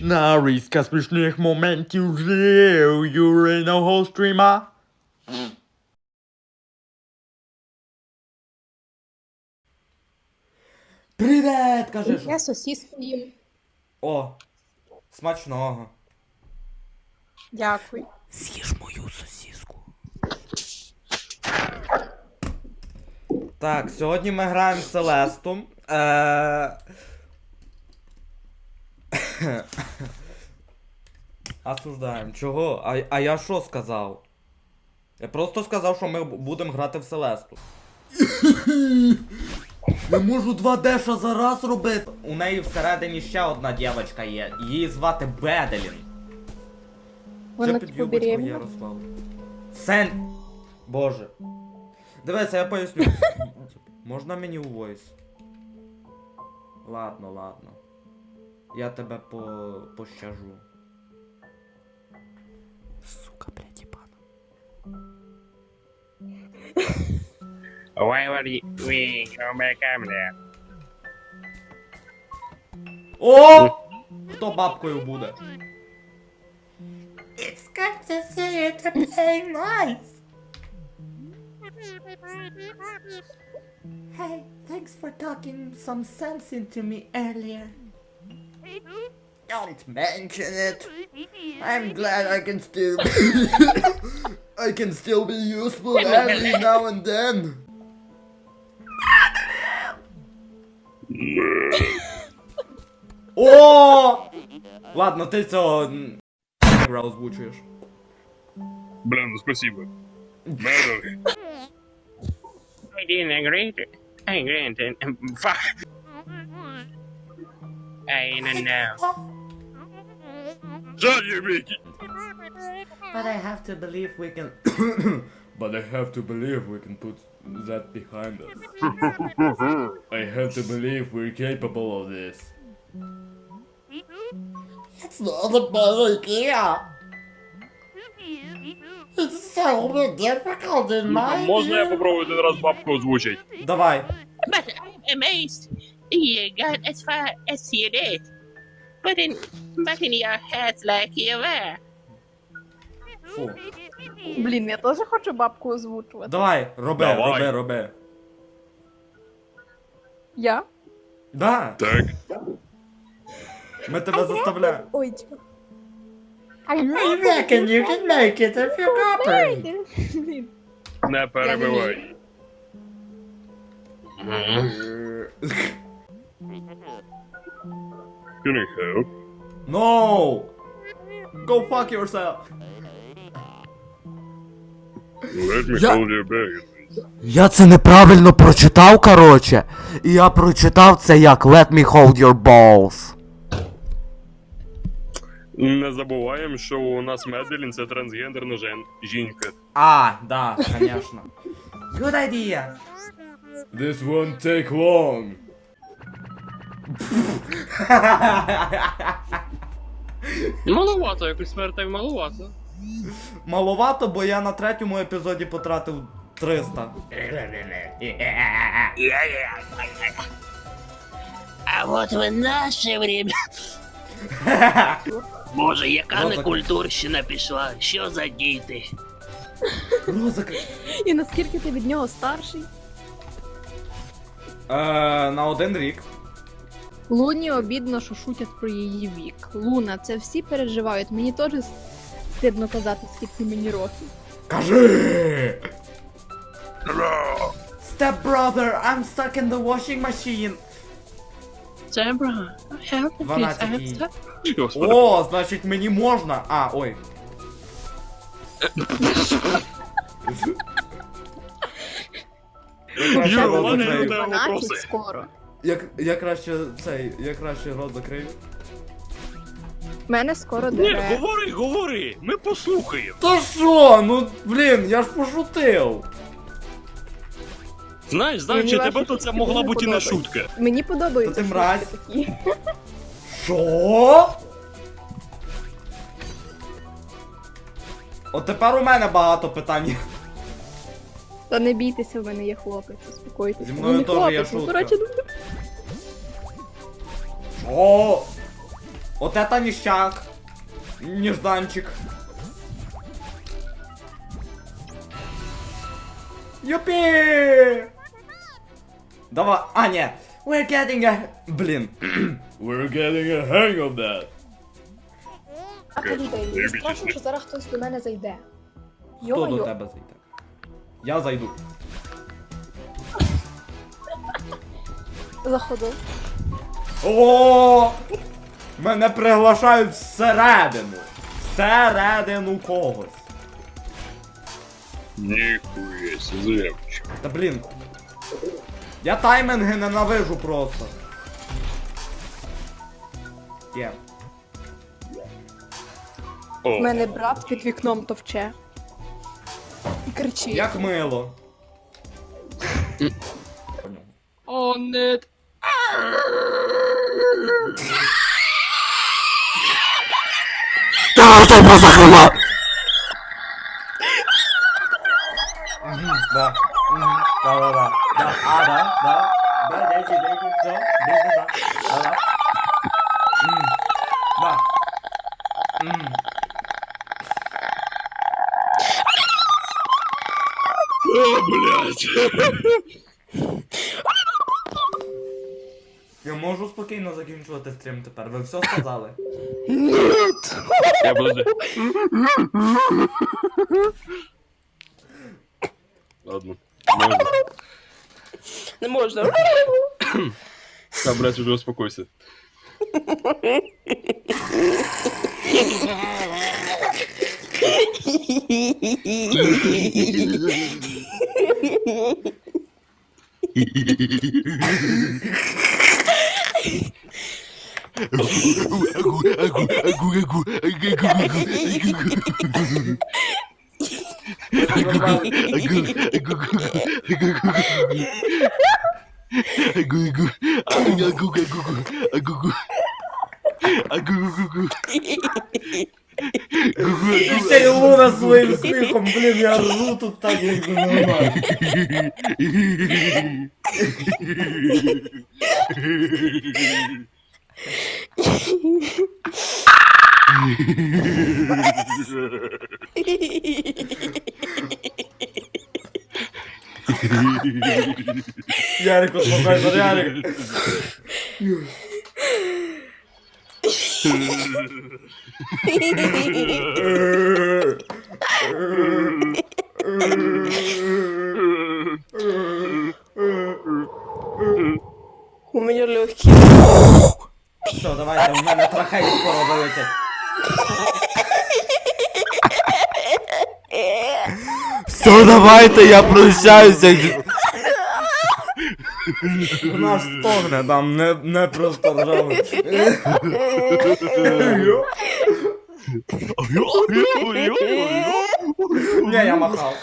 Нарізка смішних моментів жив Юриного стріма. Привет, кажи. Я сосиску їм. О, смачного. Дякую. З'їж мою сосиску. Так, сьогодні ми граємо з Селестом. Е... Осуждаємо. Чого? А, а я що сказав? Я просто сказав, що ми будемо грати в Селесту. Не можу два деша за раз робити. У неї всередині ще одна дівчинка є. Її звати Беделін. Вона Ще типу підйобочку. Ярослав. Сен. Боже. Дивися, я поясню. Можна мені у войс? Ладно, ладно. Я тебе по... пощажу. Сука, блядь, ебана. Why were you we come back there? О! Хто бабкою буде? It's good to see you to play nice. Hey, thanks for talking some sense into me earlier. Don't mention it. I'm glad I can still I can still be useful every now and then. О! Ладно, ти цього м, гра озвучуєш. Блин, ну спасибо. Медовый. I didn't agree to. I agreed to. um, Fuck. I don't know. Shut your Mickey. But I have to believe we can But I have to believe we can put that behind us. I have to believe we're capable of this. It's not a bad idea. It's so difficult in my Можна я view. попробую один раз бабку озвучить? Давай. But I'm amazed You got as far as you did. But in, but in your head like you were. Фу. Блін, я теж хочу бабку озвучувати. Давай, роби, Давай. роби, роби. Я? Да, Так. ми тебе заставляємо. Ой, чого. I reckon you can make it if you cooperate. Блін. Не перебивай. Can I help? No! Go fuck yourself! Let me Я- hold your bag. Я це неправильно прочитав, короче. І я прочитав це як Let me hold your balls. Не забуваємо, що у нас Меделін це трансгендерна жен... жінка. А, да, конечно. Good idea. This won't take long. Маловато, якось смертей маловато. Маловато, бо я на третьому епізоді потратив 300. А от в наше время. Боже, яка Роза- некультурщина пішла? Що за діти? Розик. І наскільки ти від нього старший? Е, на один рік. Луні обідно, що шутять про її вік. Луна, це всі переживають. Мені теж стидно казати, скільки мені років. Кажи! Step brother, I'm stuck in the washing machine. Zebra, help me please. I 12 have. О, значить мені можна. А, ой. Я Юра, рот ладно, я закрию. не 12 скоро. Я, я краще цей, я краще рот закрию. Мене скоро Ні, дере. говори, говори, ми послухаємо. Та що? Ну, блін, я ж пошутив. Знаєш, знаючи Мені тебе, ваші то це шутки могла дуже бути і не подобаються. шутка. Мені подобаються Та ти шутки мразь. такі. Що? От тепер у мене багато питань. Та не бійтеся, в мене є хлопець, успокойтесь. Зі Ну, мною не теж є хлопець, ну, шутка. коротше, ну, Що? От это ніщак. Нежданчик. Юпі! Давай, а, ні. We're getting a... Блін. We're getting a hang of that. А повідай, страшно, що зараз хтось до мене зайде. Хто до тебе зайде? Я зайду. Заходу. О! Мене приглашають всередину. Всередину когось. Ніхуя зревчик. Та блін. Я тайминги ненавижу просто. Є. У О, мене брат під вікном товче. І кричить. Як мило. О, нет. Та ти позакрила! Мгм, Да. Мгм, Да, да, да. Да, а, да, да. Да, дайте, дайте, все, быстро, да. Да, да. М, Да. М. О, блядь. Я можу спокійно закінчувати стрім тепер. Ви все сказали? Я подожди. Ладно. Не можна. Да, блядь, уже успокойся. І ще й Луна своїм сміхом, блін, я ржу тут так, як нормально. Ярик, успокойся, Ярик. У мене легкі. Все, давайте, в мене трахей скоро вилетять. Все, давайте, я прощаюся. Вона ж стогне там, не, не просто ржаве. Ні, я махав.